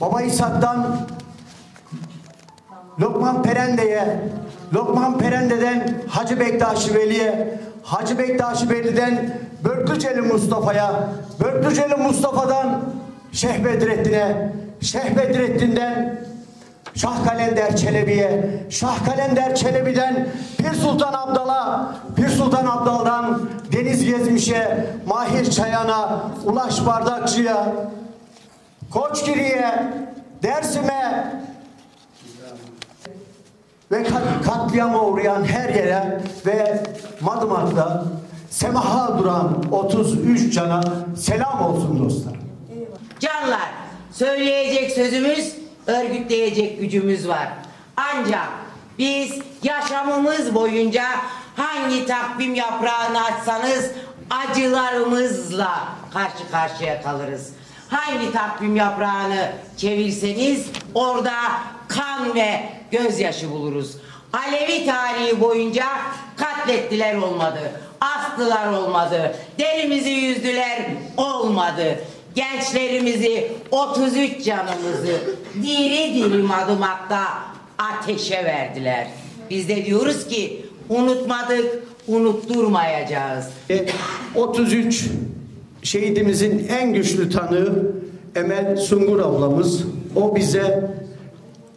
Baba İshak'tan Lokman Perende'ye, Lokman Perende'den Hacı Bektaşi Veli'ye, Hacı Bektaşi Veli'den Börklüceli Mustafa'ya, Börklüceli Mustafa'dan Şeyh Bedrettin'e, Şeyh Bedrettin'den Şah Kalender Çelebi'ye, Şah Kalender Çelebi'den Pir Sultan Abdal'a, Pir Sultan Abdal'dan Deniz Gezmiş'e, Mahir Çayan'a, Ulaş Bardakçı'ya, Koçgiri'ye, Dersim'e ve kat- katliama uğrayan her yere ve Madımak'ta semaha duran 33 cana selam olsun dostlar. Canlar, söyleyecek sözümüz, örgütleyecek gücümüz var. Ancak biz yaşamımız boyunca hangi takvim yaprağını açsanız acılarımızla karşı karşıya kalırız. Hangi takvim yaprağını çevirseniz orada kan ve gözyaşı buluruz. Alevi tarihi boyunca katlettiler olmadı. Astılar olmadı. Derimizi yüzdüler olmadı. Gençlerimizi 33 canımızı diri diri madımakta ateşe verdiler. Biz de diyoruz ki unutmadık, unutturmayacağız. E, 33 şehidimizin en güçlü tanığı Emel Sungur ablamız. O bize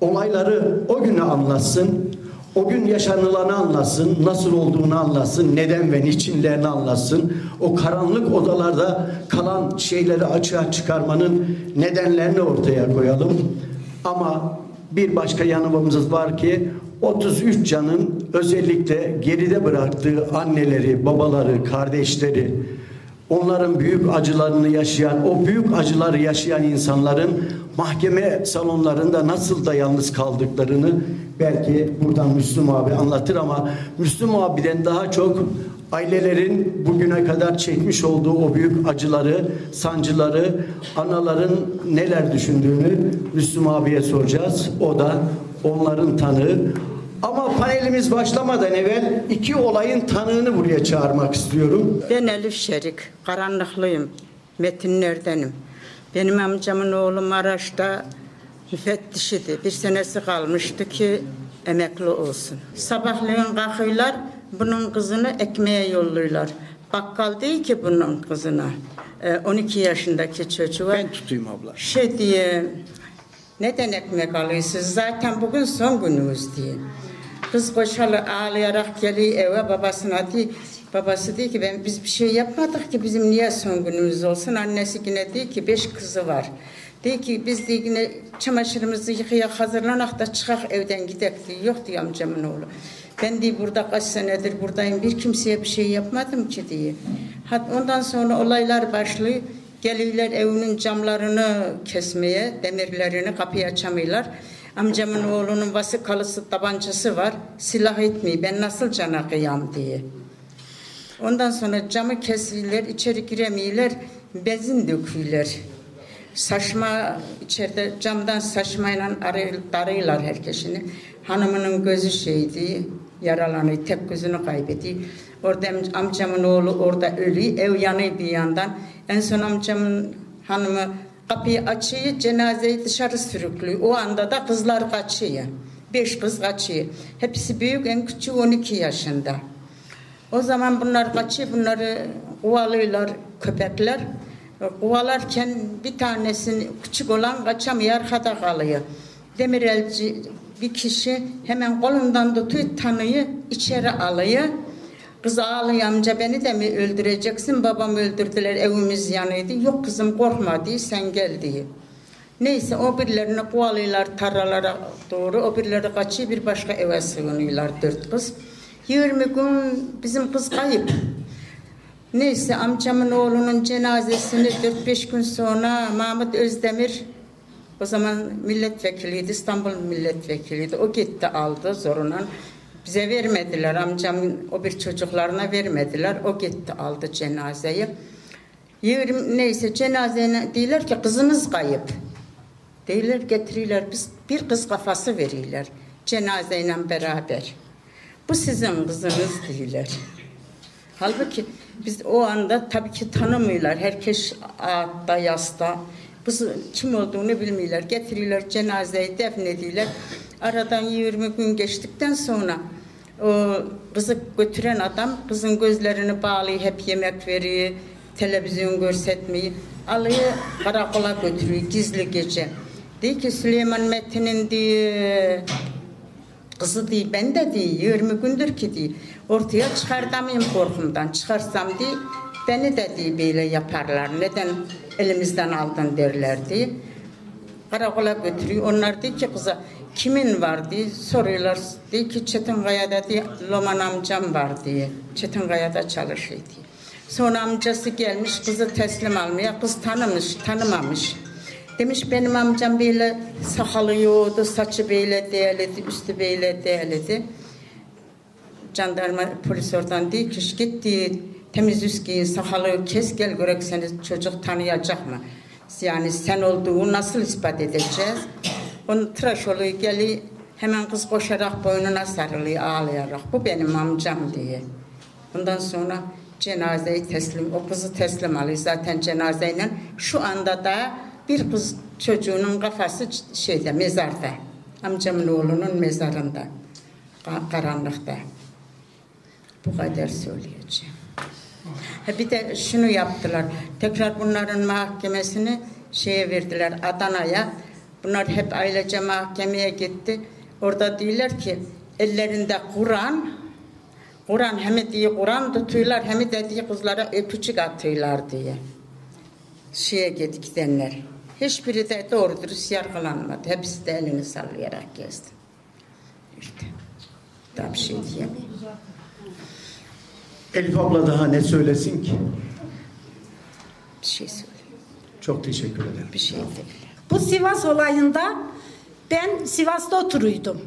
olayları o günü anlatsın. O gün yaşanılanı anlatsın, nasıl olduğunu anlatsın, neden ve niçinlerini anlatsın. O karanlık odalarda kalan şeyleri açığa çıkarmanın nedenlerini ortaya koyalım. Ama bir başka yanımız var ki 33 canın özellikle geride bıraktığı anneleri, babaları, kardeşleri, onların büyük acılarını yaşayan, o büyük acıları yaşayan insanların mahkeme salonlarında nasıl da yalnız kaldıklarını belki buradan Müslüm abi anlatır ama Müslüm abiden daha çok ailelerin bugüne kadar çekmiş olduğu o büyük acıları, sancıları, anaların neler düşündüğünü Müslüm abiye soracağız. O da onların tanığı. Ama panelimiz başlamadan evvel iki olayın tanığını buraya çağırmak istiyorum. Ben Elif Şerik, karanlıklıyım, metinlerdenim. Benim amcamın oğlu Maraş'ta müfettişiydi. Bir senesi kalmıştı ki emekli olsun. Sabahleyin kalkıyorlar, bunun kızını ekmeğe yolluyorlar. Bakkal değil ki bunun kızına. Ee, 12 yaşındaki çocuğu. Ben tutayım abla. Şey diye, neden ekmek alıyorsunuz? Zaten bugün son günümüz diye. Kız koşalı ağlayarak geliyor eve babasına diyor. Babası diyor ki ben biz bir şey yapmadık ki bizim niye son günümüz olsun. Annesi yine diyor ki beş kızı var. Diyor ki biz diyor yine çamaşırımızı yıkayak hazırlanak da çıkak evden gidek diyor. Yok diyor amcamın oğlu. Ben diyor burada kaç senedir buradayım bir kimseye bir şey yapmadım ki diye. Hat ondan sonra olaylar başlıyor. Geliyorlar evinin camlarını kesmeye, demirlerini kapıyı açamıyorlar. Amcamın oğlunun vasıkalısı tabancası var. Silah etmiyor. Ben nasıl cana kıyam diye. Ondan sonra camı kesiyorlar, içeri giremiyorlar, bezin döküyorlar. Saçma içeride camdan saçmayla arı- darıyorlar herkesini. Hanımının gözü şeydi, yaralanıyor, tek gözünü kaybediyor. Orada am- amcamın oğlu orada ölüyor, ev yanıyor bir yandan. En son amcamın hanımı kapıyı açıyor, cenazeyi dışarı sürüklüyor. O anda da kızlar kaçıyor. Beş kız kaçıyor. Hepsi büyük, en küçüğü 12 yaşında. O zaman bunlar kaçıyor, bunları kovalıyorlar köpekler. Kovalarken bir tanesini küçük olan kaçamıyor, arkada kalıyor. Demirelci bir kişi hemen kolundan tutuyor, tanıyı içeri alıyor. Kız ağlıyor amca beni de mi öldüreceksin? Babam öldürdüler evimiz yanıydı. Yok kızım korkma diye sen gel diye. Neyse o birilerini kovalıyorlar tarlalara doğru. O birileri kaçıyor bir başka eve sığınıyorlar dört kız. 20 gün bizim kız kayıp. Neyse amcamın oğlunun cenazesini 4-5 gün sonra Mahmut Özdemir o zaman milletvekiliydi, İstanbul milletvekiliydi. O gitti aldı zorundan. Bize vermediler, amcamın o bir çocuklarına vermediler. O gitti aldı cenazeyi. Yirmi, neyse cenazene diyorlar ki kızınız kayıp. Değiller getiriyorlar, biz bir kız kafası veriyorlar cenazeyle beraber. Bu sizin kızınız diyorlar. Halbuki biz o anda tabii ki tanımıyorlar. Herkes ağatta, yasta. Biz kim olduğunu bilmiyorlar. Getiriyorlar cenazeyi defnediyorlar. Aradan 20 gün geçtikten sonra o kızı götüren adam kızın gözlerini bağlıyor, hep yemek veriyor, televizyon görsetmeyi. Alıyor karakola götürüyor gizli gece. Diyor ki Süleyman Metin'in diye Kızı değil, ben de değil, 20 gündür ki değil. Ortaya çıkartamayayım korkumdan. Çıkarsam değil, beni de değil böyle yaparlar. Neden elimizden aldın derler diye. Karakola götürüyor. Onlar diyor ki kıza kimin var diye soruyorlar. Diyor ki Çetinkaya'da diye Loman amcam var diye. Çetinkaya'da çalışıyor diye. Sonra amcası gelmiş kızı teslim almaya. Kız tanımış, tanımamış. Demiş benim amcam böyle sakalı yoğdu, saçı böyle değerledi, üstü böyle değerledi. Jandarma polis oradan diyor ki git diyor, temiz yüz giyin, sakalı kes gel görek seni çocuk tanıyacak mı? Yani sen olduğunu nasıl ispat edeceğiz? Onun tıraş oluyor geliyor, hemen kız koşarak boynuna sarılıyor ağlayarak. Bu benim amcam diye. Ondan sonra cenazeyi teslim, o kızı teslim alıyor zaten cenazeyle. Şu anda da bir kız çocuğunun kafası şeyde mezarda. Amcamın oğlunun mezarında. Ka- Karanlıkta. Bu kadar söyleyeceğim. Ha bir de şunu yaptılar. Tekrar bunların mahkemesini şeye verdiler Adana'ya. Bunlar hep ailece mahkemeye gitti. Orada diyorlar ki ellerinde Kur'an Kur'an hem diye Kur'an tutuyorlar hem de diye kızlara öpücük atıyorlar diye. Şeye git gidenler. Hiçbiri de doğru dürüst yargılanmadı. Hepsi de elini sallayarak gezdi. İşte. Daha bir şey diyemem. Elif abla daha ne söylesin ki? Bir şey söyle. Çok teşekkür ederim. Bir şey değil. Bu Sivas olayında ben Sivas'ta oturuydum.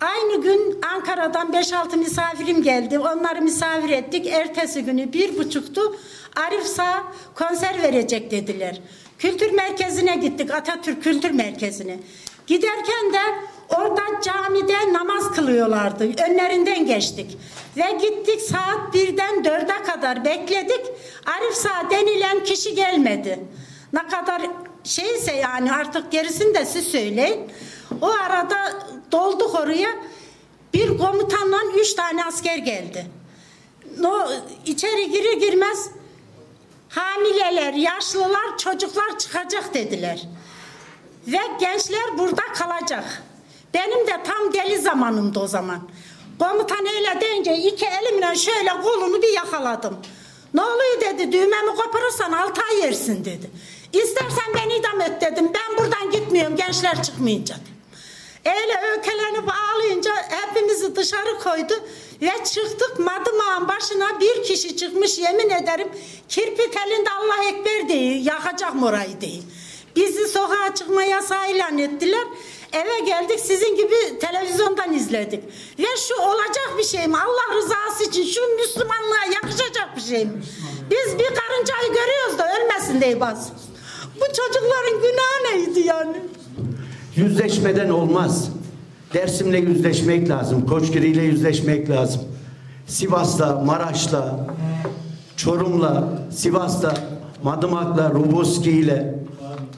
Aynı gün Ankara'dan 5-6 misafirim geldi. Onları misafir ettik. Ertesi günü bir buçuktu. Arif Sağ konser verecek dediler. Kültür merkezine gittik. Atatürk Kültür Merkezi'ne. Giderken de orada camide namaz kılıyorlardı. Önlerinden geçtik. Ve gittik saat birden dörde kadar bekledik. Arif Sağ denilen kişi gelmedi. Ne kadar şeyse yani artık gerisini de siz söyleyin. O arada dolduk oraya. Bir komutanla üç tane asker geldi. No, içeri girir girmez hamileler, yaşlılar, çocuklar çıkacak dediler. Ve gençler burada kalacak. Benim de tam deli zamanımdı o zaman. Komutan öyle deyince iki elimle şöyle kolunu bir yakaladım. Ne oluyor dedi düğmemi koparırsan altı ay yersin dedi. İstersen beni idam et dedim. Ben buradan gitmiyorum gençler çıkmayınca. Öyle ökelenip ağlayınca hepimizi dışarı koydu ve çıktık Madımağın başına bir kişi çıkmış yemin ederim kirpit elinde Allah Ekber değil yakacak orayı değil. Bizi sokağa çıkma yasağı ilan ettiler. Eve geldik sizin gibi televizyondan izledik. Ve şu olacak bir şey mi? Allah rızası için şu Müslümanlığa yakışacak bir şey mi? Biz bir karıncayı görüyoruz da ölmesin diye bas. Bu çocukların günahı neydi yani? Yüzleşmeden olmaz. Dersim'le yüzleşmek lazım. Koçgiri'yle yüzleşmek lazım. Sivas'la, Maraş'la, Çorum'la, Sivas'la, Madımak'la, Ruboski'yle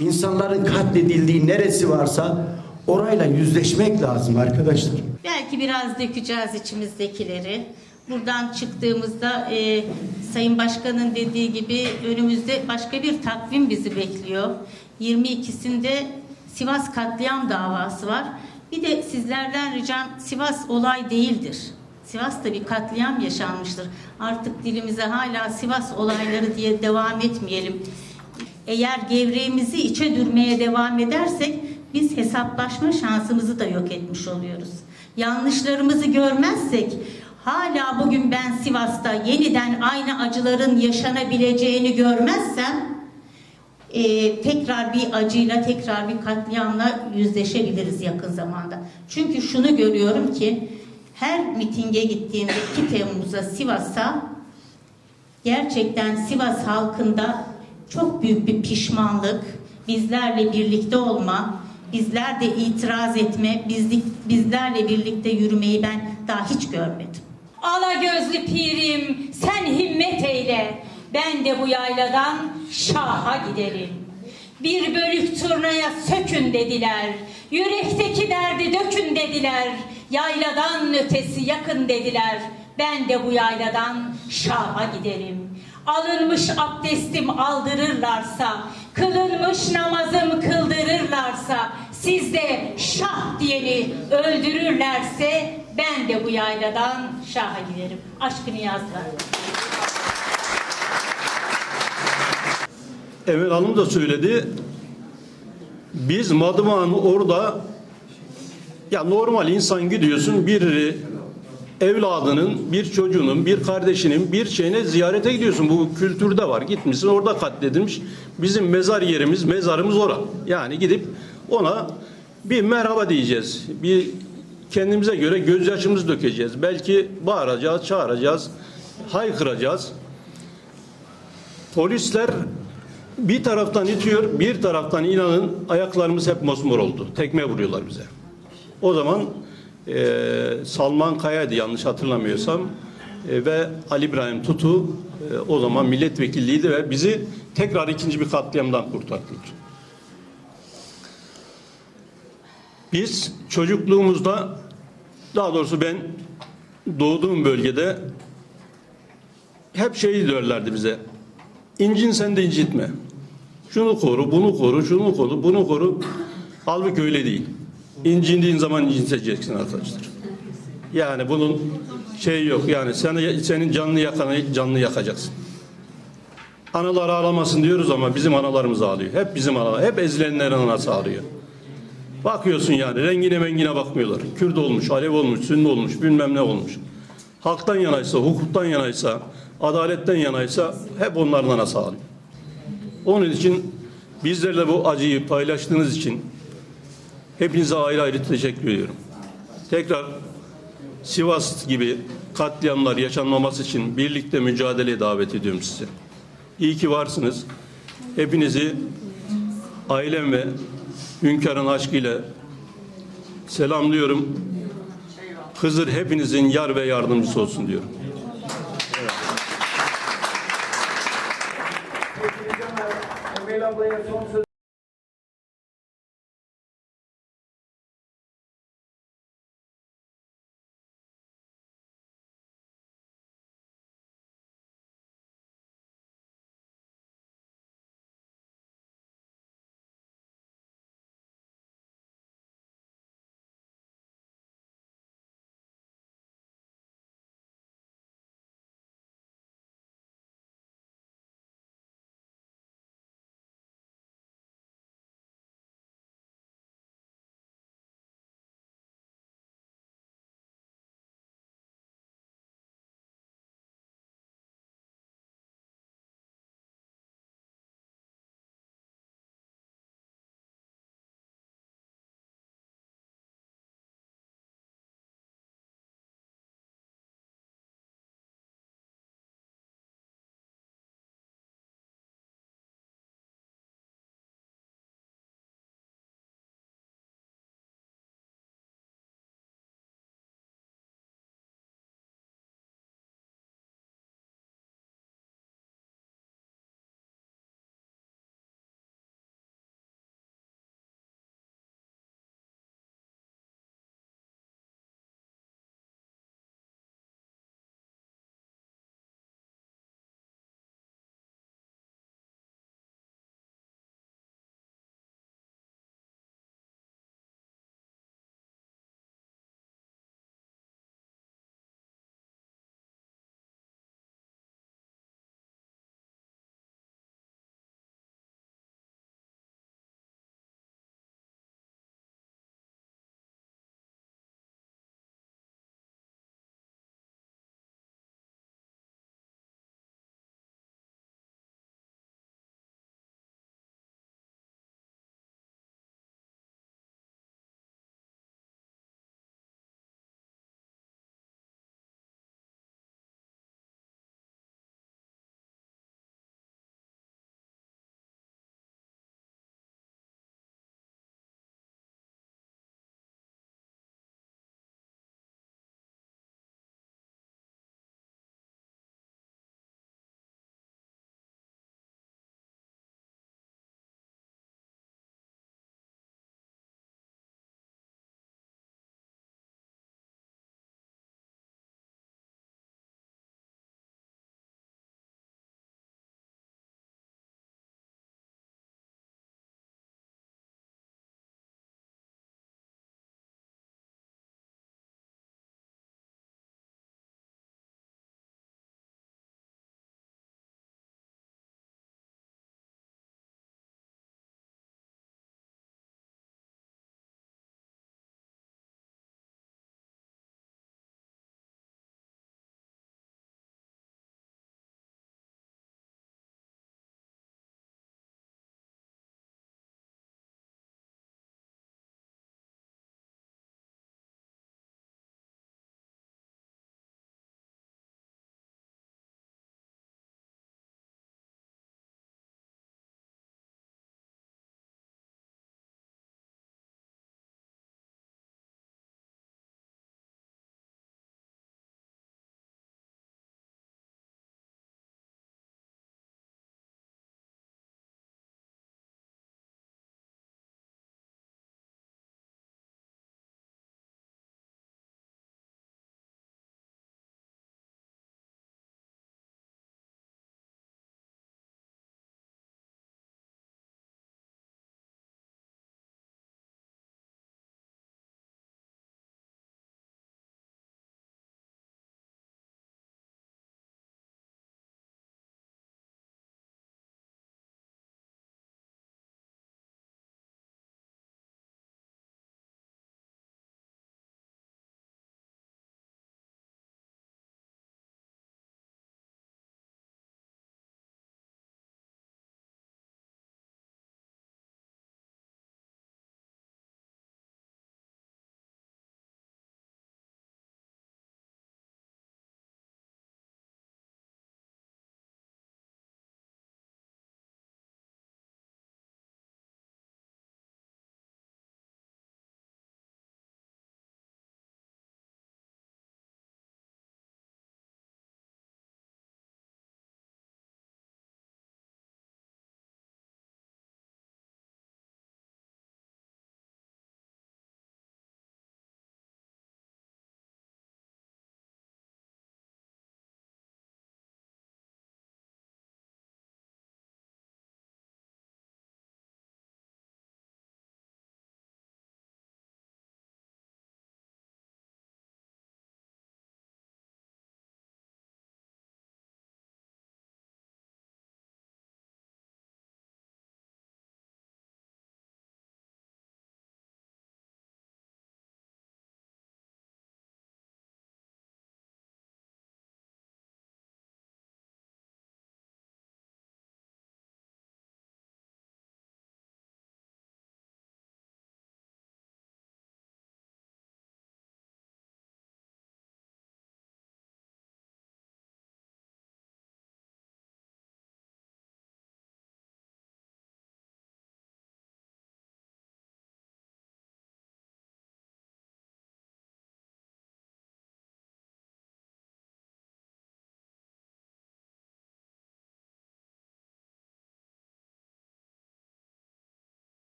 insanların katledildiği neresi varsa orayla yüzleşmek lazım arkadaşlar. Belki biraz dökeceğiz içimizdekileri. Buradan çıktığımızda e, Sayın Başkan'ın dediği gibi önümüzde başka bir takvim bizi bekliyor. 22'sinde Sivas katliam davası var. Bir de sizlerden ricam Sivas olay değildir. Sivas'ta bir katliam yaşanmıştır. Artık dilimize hala Sivas olayları diye devam etmeyelim. Eğer gevreğimizi içe dürmeye devam edersek biz hesaplaşma şansımızı da yok etmiş oluyoruz. Yanlışlarımızı görmezsek hala bugün ben Sivas'ta yeniden aynı acıların yaşanabileceğini görmezsem e, tekrar bir acıyla, tekrar bir katliamla yüzleşebiliriz yakın zamanda. Çünkü şunu görüyorum ki her mitinge gittiğimde 2 Temmuz'a Sivas'a gerçekten Sivas halkında çok büyük bir pişmanlık, bizlerle birlikte olma, bizler de itiraz etme, bizlik, bizlerle birlikte yürümeyi ben daha hiç görmedim. Ala gözlü pirim sen himmet eyle. Ben de bu yayladan şaha giderim. Bir bölük turnaya sökün dediler. Yürekteki derdi dökün dediler. Yayladan ötesi yakın dediler. Ben de bu yayladan Şah'a giderim. Alınmış abdestim aldırırlarsa, kılınmış namazım kıldırırlarsa, siz de şah diyeni öldürürlerse ben de bu yayladan Şah'a giderim. Aşkını yazlar. Emel Hanım da söyledi. Biz Madıvan orada ya normal insan gidiyorsun bir evladının, bir çocuğunun, bir kardeşinin bir şeyine ziyarete gidiyorsun. Bu kültürde var. Gitmişsin orada katledilmiş. Bizim mezar yerimiz, mezarımız ora. Yani gidip ona bir merhaba diyeceğiz. Bir kendimize göre gözyaşımızı dökeceğiz. Belki bağıracağız, çağıracağız, haykıracağız. Polisler bir taraftan itiyor, bir taraftan inanın ayaklarımız hep mosmor oldu. Tekme vuruyorlar bize. O zaman eee, Salman Kaya'ydı yanlış hatırlamıyorsam E, ve Ali İbrahim Tutu e, o zaman milletvekilliydi ve bizi tekrar ikinci bir katliamdan kurtardılar. Biz çocukluğumuzda daha doğrusu ben doğduğum bölgede hep şey diyorlardı bize. İncin sen de incitme. Şunu koru, bunu koru, şunu koru, bunu koru. Halbuki öyle değil. İncindiğin zaman inciteceksin arkadaşlar. Yani bunun şey yok. Yani seni, senin canlı yakanı canlı yakacaksın. Analar ağlamasın diyoruz ama bizim analarımız ağlıyor. Hep bizim analar. Hep ezilenlerin anası ağlıyor. Bakıyorsun yani rengine mengine bakmıyorlar. Kürt olmuş, Alev olmuş, Sünni olmuş, bilmem ne olmuş. Halktan yanaysa, hukuktan yanaysa, adaletten yanaysa hep onların anası ağlıyor. Onun için bizlerle bu acıyı paylaştığınız için hepinize ayrı ayrı teşekkür ediyorum. Tekrar Sivas gibi katliamlar yaşanmaması için birlikte mücadeleye davet ediyorum sizi. İyi ki varsınız. Hepinizi ailem ve hünkârın aşkıyla selamlıyorum. Hızır hepinizin yar ve yardımcısı olsun diyorum. Söz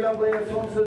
Süheyl ablaya son söz